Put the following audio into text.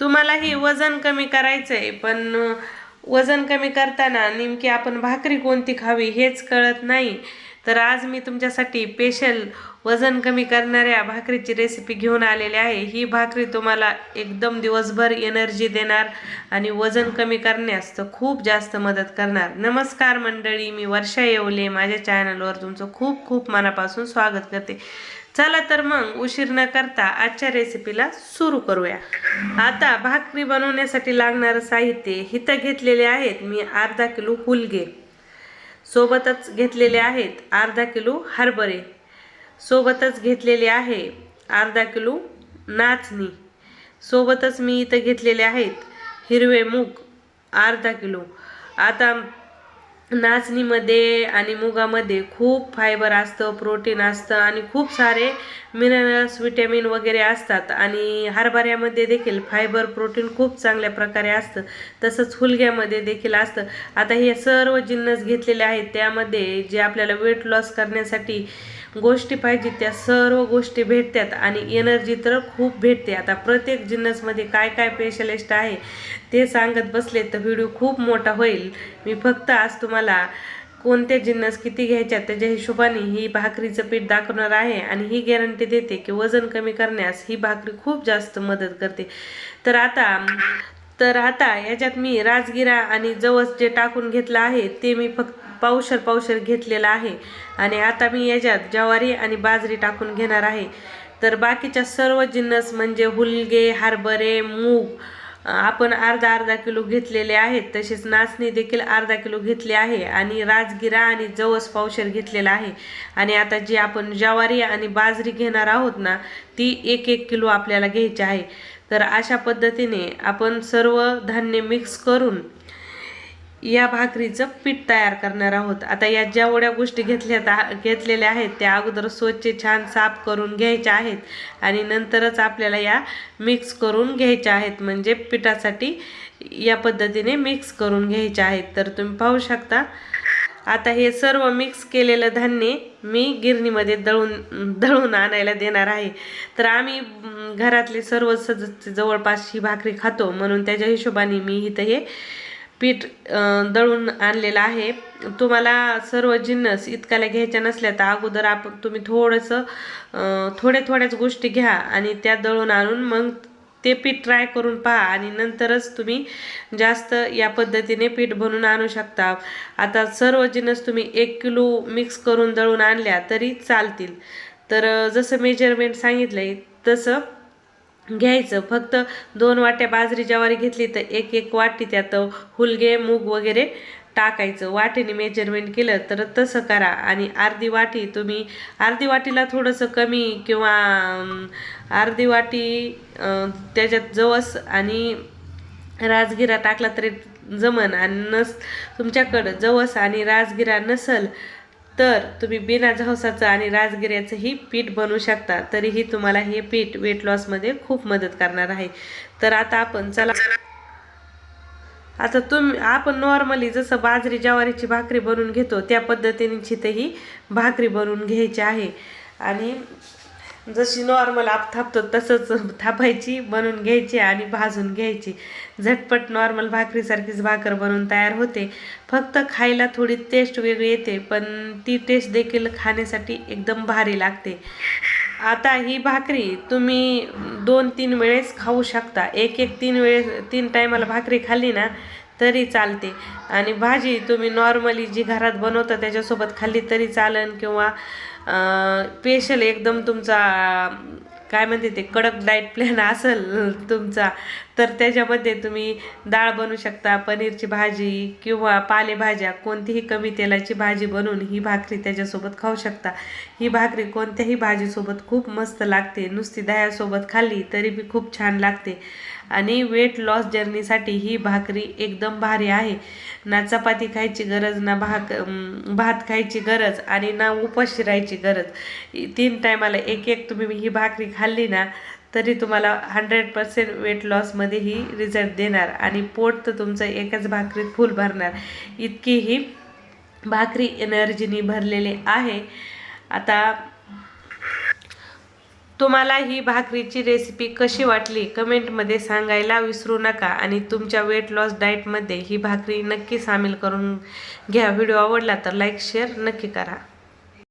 तुम्हाला ही वजन कमी करायचं आहे पण वजन कमी करताना नेमकी आपण भाकरी कोणती खावी हेच कळत नाही. तर आज मी तुमच्यासाठी स्पेशल वजन कमी करणाऱ्या भाकरीची रेसिपी घेऊन आलेली आहे. ही भाकरी तुम्हाला एकदम दिवसभर एनर्जी देणार आणि वजन कमी करण्यास तर खूप जास्त मदत करणार. नमस्कार मंडळी मी वर्षा येवले. माझ्या चॅनलवर तुमचं खूप खूप मनापासून स्वागत करते. चला तर मग उशीर न करता आजच्या रेसिपीला सुरू करूया. आता भाकरी बनवण्यासाठी लागणारं साहित्य हिथं घेतलेले आहेत मी अर्धा किलो हुलगे सोबतच घेतलेले आहेत अर्धा किलो हरभरे. सोबतच घेतलेले आहे अर्धा किलो नाचणी. सोबतच मी इथं घेतलेले आहेत हिरवे मूग अर्धा किलो. आता नाचणीमध्ये आणि मुगामध्ये खूप फायबर असतं प्रोटीन असतं आणि खूप सारे मिनरल्स विटॅमिन वगैरे असतात. आणि हरभऱ्यामध्ये देखील फायबर प्रोटीन खूप चांगल्या प्रकारे असतं. तसंच हुलग्यामध्ये देखील असतं. आता हे सर्व जिन्नस घेतलेले आहेत. त्यामध्ये जे आपल्याला वेट लॉस करण्यासाठी गोष्टी पाहिजे त्या सर्व गोष्टी भेटतात आणि एनर्जी तर खूप भेटते. आता प्रत्येक जिन्नसमध्ये काय काय स्पेशलिस्ट आहे ते सांगत बसले तर व्हिडिओ खूप मोठा होईल. मी फक्त आज तुम्हाला कोणते जिन्नस किती घ्यायच्यात त्याच्या हिशोबाने ही भाकरीचं पीठ दाखवणार आहे आणि ही गॅरंटी देते की वजन कमी करण्यास ही भाकरी खूप जास्त मदत करते. तर आता तर आता याच्यात मी राजगिरा आणि जवस जे टाकून घेतलं आहे ते मी फक्त पावशर पावशर घेतलेलं आहे. आणि आता मी याच्यात ज्वारी आणि बाजरी टाकून घेणार आहे. तर बाकीच्या सर्व जिन्नस म्हणजे हुलगे हरभरे मूग आपण अर्धा अर्धा किलो घेतलेले आहेत तसेच नाचणी देखील अर्धा किलो घेतली आहे आणि राजगिरा आणि जवस पावशर घेतलेला आहे. आणि आता जी आपण ज्वारी आणि बाजरी घेणार आहोत ना ती एक एक किलो आपल्याला घ्यायची आहे. तर अशा पद्धतीने आपण सर्व धान्य मिक्स करून या भाकरीचं पीठ तयार करणार आहोत. आता या जेवढ्या गोष्टी घेतल्या घेतलेल्या आहेत त्या अगोदर स्वच्छ छान साफ करून घ्यायच्या आहेत आणि नंतरच आपल्याला या मिक्स करून घ्यायच्या आहेत. म्हणजे पिठासाठी या पद्धतीने मिक्स करून घ्यायच्या आहेत. तर तुम्ही पाहू शकता. आता हे सर्व मिक्स केलेलं धान्य मी गिरणीमध्ये दळून दळून आणायला देणार आहे. तर आम्ही घरातले सर्व सदस्य जवळपास ही भाकरी खातो. म्हणून त्याच्या हिशोबाने मी इथं हे पीठ दळून आणलेलं आहे. तुम्हाला सर्व जिन्नस इतकाला घ्यायच्या नसल्या तर अगोदर आपण तुम्ही थोडंसं थोड्या थोड्याच गोष्टी घ्या आणि त्या दळून आणून मग ते पीठ ट्राय करून पहा आणि नंतरच तुम्ही जास्त या पद्धतीने पीठ बनवून आणू शकता. आता सर्व जिन्नस तुम्ही एक किलो मिक्स करून दळून आणल्या तरी चालतील. तर जसं मेजरमेंट सांगितलं आहे तसं घ्यायचं. फक्त दोन वाट्या बाजरी ज्वारी घेतली तर एक एक वाटी त्यात हुलगे मूग वगैरे टाकायचं. वाटीने मेजरमेंट केलं तर तसं करा. आणि अर्धी वाटी तुम्ही अर्धी वाटीला थोडंसं कमी किंवा अर्धी वाटी त्याच्यात जवस आणि राजगिरा टाकला तरी जमन. आणि नस तुमच्याकडं जवस आणि राजगिरा नसल तर तुम्ही बिना हौसाचं आणि राजगिऱ्याचंही पीठ बनवू शकता तरीही तुम्हाला हे पीठ वेट लॉसमध्ये खूप मदत करणार आहे. तर आता आपण चला आता तुम्ही आपण नॉर्मली जसं बाजरी ज्वारीची भाकरी बनवून घेतो त्या पद्धतीने ही भाकरी बनवून घ्यायची आहे. आणि जशी नॉर्मल आप थापतो तसंच थापायची बनवून घ्यायची आणि भाजून घ्यायची. झटपट नॉर्मल भाकरीसारखीच भाकर बनवून तयार होते. फक्त खायला थोडी टेस्ट वेगळी येते पण ती टेस्ट देखील खाण्यासाठी एकदम भारी लागते. आता ही भाकरी तुम्ही दोन तीन वेळेस खाऊ शकता. एक एक तीन वेळेस तीन टायमाला भाकरी खाल्ली ना तरी चालते. आणि भाजी तुम्ही नॉर्मली जी घरात बनवता त्याच्यासोबत खाल्ली तरी चालन किंवा स्पेशल एकदम तुमचा काय म्हणते ते कडक डाएट प्लॅन असेल तुमचा तर त्याच्यामध्ये तुम्ही डाळ बनवू शकता पनीरची भाजी किंवा पालेभाज्या कोणतीही कमी तेलाची भाजी बनवून ही भाकरी त्याच्यासोबत खाऊ शकता. ही भाकरी कोणत्याही भाजीसोबत खूप मस्त लागते नुसती दह्यासोबत खाल्ली तरी बी खूप छान लागते. आणि वेट लॉस जर्नीसाठी ही भाकरी एकदम भारी आहे. ना चपाती खायची गरज ना भाक भात खायची गरज आणि ना उपास शिरायची गरज. तीन टायमाला एक एक तुम्ही ही भाकरी खाल्ली ना तरी तुम्हाला हंड्रेड पर्सेंट वेट लॉसमध्ये ही रिझल्ट देणार आणि पोट तर तुमचं एकाच भाकरीत फुल भरणार. इतकी ही भाकरी एनर्जीनी भरलेली आहे. आता तुम्हाला ही भाकरीची रेसिपी कशी वाटली कमेंटमध्ये सांगायला विसरू नका आणि तुमच्या वेट लॉस डाएटमध्ये ही भाकरी नक्की सामील करून घ्या. व्हिडिओ आवडला तर लाईक शेअर नक्की करा.